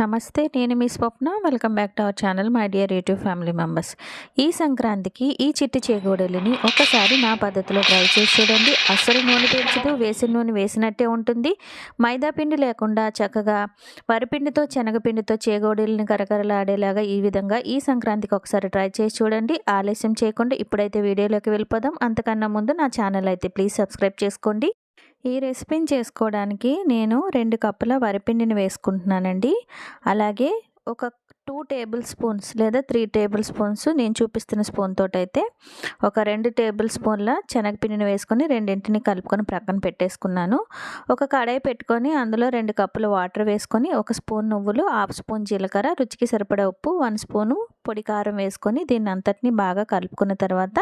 నమస్తే నేను మీ Swapna. Welcome back to our channel my dear YouTube family members. ఈ సంక్రాంతికి ఈ చిట్టి చేగోడలిని ఒకసారి నా పద్ధతిలో ట్రై చేసి చూడండి. అస్సలు నూనె పెంచదు వేసిన నూనె వేసినట్టే ఉంటుంది. మైదా పిండి లేకుండా చక్కగా వరిపిండితో శనగపిండితో చేగోడీలని కరకరలాడేలాగా ఈ విధంగా ఈ సంక్రాంతికి ఒకసారి ట్రై చేసి చూడండి. ఆలస్యం చేయకుండా ఇప్పుడైతే వీడియోలోకి వెళ్ళిపోదాం. అంతకన్నా ముందు నా ఛానల్ అయితే ప్లీజ్ సబ్స్క్రైబ్ చేసుకోండి. ఈ రెసిపీని చేసుకోవడానికి నేను రెండు కప్పుల వరిపిండిని వేసుకుంటున్నానండి. అలాగే ఒక టూ టేబుల్ స్పూన్స్ లేదా త్రీ టేబుల్ స్పూన్స్ నేను చూపిస్తున్న స్పూన్ తోటైతే అయితే ఒక రెండు టేబుల్ స్పూన్ల శనగపిండిని వేసుకొని రెండింటిని కలుపుకొని ప్రక్కన పెట్టేసుకున్నాను. ఒక కడాయి పెట్టుకొని అందులో రెండు కప్పులు వాటర్ వేసుకొని ఒక స్పూన్ నువ్వులు హాఫ్ స్పూన్ జీలకర్ర రుచికి సరిపడే ఉప్పు వన్ స్పూను పొడి కారం వేసుకొని దీన్ని అంతటిని బాగా కలుపుకున్న తర్వాత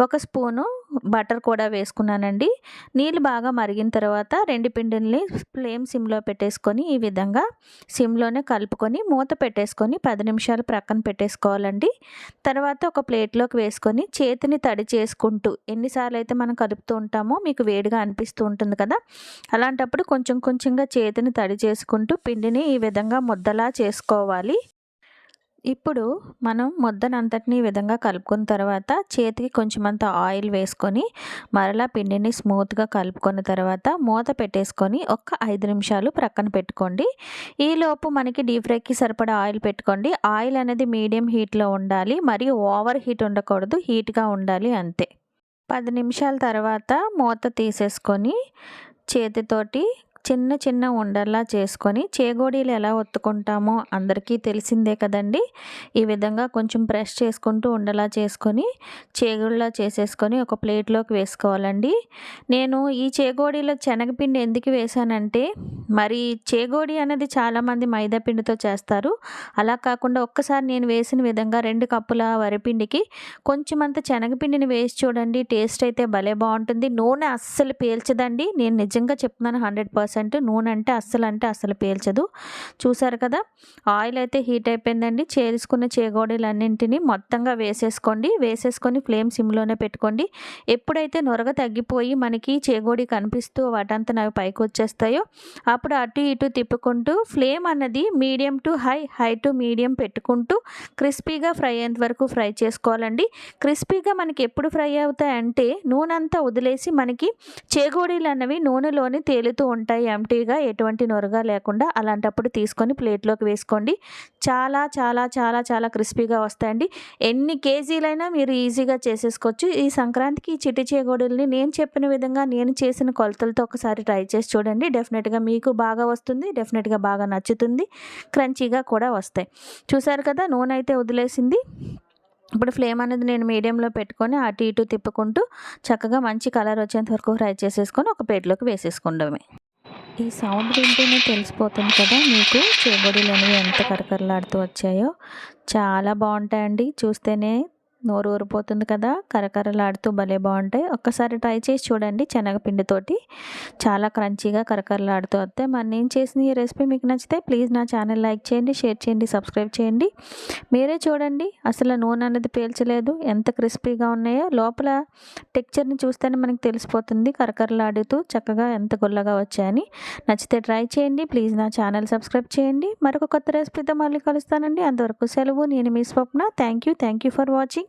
ఒక స్పూను బటర్ కూడా వేసుకున్నానండి. నీళ్ళు బాగా మరిగిన తర్వాత రెండు పిండిల్ని ఫ్లేమ్ సిమ్లో పెట్టేసుకొని ఈ విధంగా సిమ్లోనే కలుపుకొని మూత పెట్టేసుకొని పది నిమిషాలు ప్రక్కన పెట్టేసుకోవాలండి. తర్వాత ఒక ప్లేట్లోకి వేసుకొని చేతిని తడి చేసుకుంటూ ఎన్నిసార్లు అయితే మనం కలుపుతూ ఉంటామో మీకు వేడిగా అనిపిస్తూ ఉంటుంది కదా? అలాంటప్పుడు కొంచెం కొంచెంగా చేతిని తడి చేసుకుంటూ పిండిని ఈ విధంగా ముద్దలా చేసుకోవాలి. ఇప్పుడు మనం ముద్దనంతటిని ఈ విధంగా కలుపుకున్న తర్వాత చేతికి కొంచెం అంత ఆయిల్ వేసుకొని మరలా పిండిని స్మూత్గా కలుపుకున్న తర్వాత మూత పెట్టేసుకొని ఒక ఐదు నిమిషాలు ప్రక్కన పెట్టుకోండి. ఈలోపు మనకి డీప్ ఫ్రైకి సరిపడా ఆయిల్ పెట్టుకోండి. ఆయిల్ అనేది మీడియం హీట్లో ఉండాలి. మరియు ఓవర్ హీట్ ఉండకూడదు. హీట్గా ఉండాలి అంతే. పది నిమిషాల తర్వాత మూత తీసేసుకొని చేతితోటి చిన్న చిన్న ఉండల్లా చేసుకొని చేగోడీలు ఎలా ఒత్తుకుంటామో అందరికీ తెలిసిందే కదండి. ఈ విధంగా కొంచెం ప్రెస్ చేసుకుంటూ ఉండలా చేసుకొని చేగుళ్ళ చేసేసుకొని ఒక ప్లేట్లోకి వేసుకోవాలండి. నేను ఈ చేగోడీలో శనగపిండి ఎందుకు వేశానంటే మరి చేగోడి అనేది చాలామంది మైదాపిండితో చేస్తారు. అలా కాకుండా ఒక్కసారి నేను వేసిన విధంగా రెండు కప్పుల వరిపిండికి కొంచెం అంత శనగపిండిని వేసి చూడండి టేస్ట్ అయితే భలే బాగుంటుంది. నూనె అస్సలు పేల్చదండి. నేను నిజంగా చెప్తున్నాను హండ్రెడ్ పర్సెంట్ నూనె అంటే అస్సలు అంటే అస్సలు పేల్చదు. చూసారు కదా ఆయిల్ అయితే హీట్ అయిపోయిందండి. చేసుకున్న చేగోడీలన్నింటినీ మొత్తంగా వేసేసుకోండి. వేసేసుకొని ఫ్లేమ్ సిమ్లోనే పెట్టుకోండి. ఎప్పుడైతే నొరగ తగ్గిపోయి మనకి చేగోడి కనిపిస్తూ వాటంతా అవి పైకి వచ్చేస్తాయో అప్పుడు అటు ఇటు తిప్పుకుంటూ ఫ్లేమ్ అన్నది medium to high high to medium పెట్టుకుంటూ క్రిస్పీగా ఫ్రై అయ్యేంత వరకు ఫ్రై చేసుకోవాలండి. క్రిస్పీగా మనకి ఎప్పుడు ఫ్రై అవుతాయంటే నూనె అంతా వదిలేసి మనకి చేగోడీలు అన్నవి నూనెలోని తేలుతూ ఉంటాయి ఎంటీగా ఎటువంటి నొరగా లేకుండా. అలాంటప్పుడు తీసుకొని ప్లేట్లోకి వేసుకోండి. చాలా చాలా చాలా చాలా క్రిస్పీగా వస్తాయండి. ఎన్ని కేజీలైనా మీరు ఈజీగా చేసేసుకోవచ్చు. ఈ సంక్రాంతికి ఈ చిట్టి చేగోడీలని నేను చెప్పిన విధంగా నేను చేసిన కొలతలతో ఒకసారి ట్రై చేసి చూడండి. డెఫినెట్గా మీకు బాగా వస్తుంది డెఫినెట్గా బాగా నచ్చుతుంది క్రంచీగా కూడా వస్తాయి. చూసారు కదా నూనె అయితే వదిలేసింది. ఇప్పుడు ఫ్లేమ్ అనేది నేను మీడియంలో పెట్టుకొని అటు ఇటు తిప్పుకుంటూ చక్కగా మంచి కలర్ వచ్చేంత వరకు ఫ్రై చేసేసుకొని ఒక ప్లేట్లోకి వేసేసుకోవడమే ఈ సౌండ్ వింటేనే తెలిసిపోతుంది కదా మీకు చేగొడీలు అనేవి ఎంత కరకరలాడుతూ వచ్చాయో. చాలా బాగుంటాయండి చూస్తేనే నోరు ఊరిపోతుంది కదా కరకరలాడుతూ భలే బాగుంటాయి. ఒక్కసారి ట్రై చేసి చూడండి శనగపిండితోటి. చాలా క్రంచీగా కరకరలాడుతూ వస్తాయి. మరి నేను చేసిన ఈ రెసిపీ మీకు నచ్చితే ప్లీజ్ నా ఛానల్ లైక్ చేయండి షేర్ చేయండి సబ్స్క్రైబ్ చేయండి. మీరే చూడండి. అసలు నూనె అనేది పీల్చలేదు. ఎంత క్రిస్పీగా ఉన్నాయో. లోపల టెక్చర్ని చూస్తేనే మనకి తెలిసిపోతుంది కరకరలాడుతూ చక్కగా ఎంత గుల్లగా వచ్చాయని. నచ్చితే ట్రై చేయండి. ప్లీజ్ నా ఛానల్ సబ్స్క్రైబ్ చేయండి. మరొక కొత్త రెసిపీతో మళ్ళీ కలుస్తానండి. అంతవరకు సెలవు. నేను మీ Swapna. Thank you thank you for watching.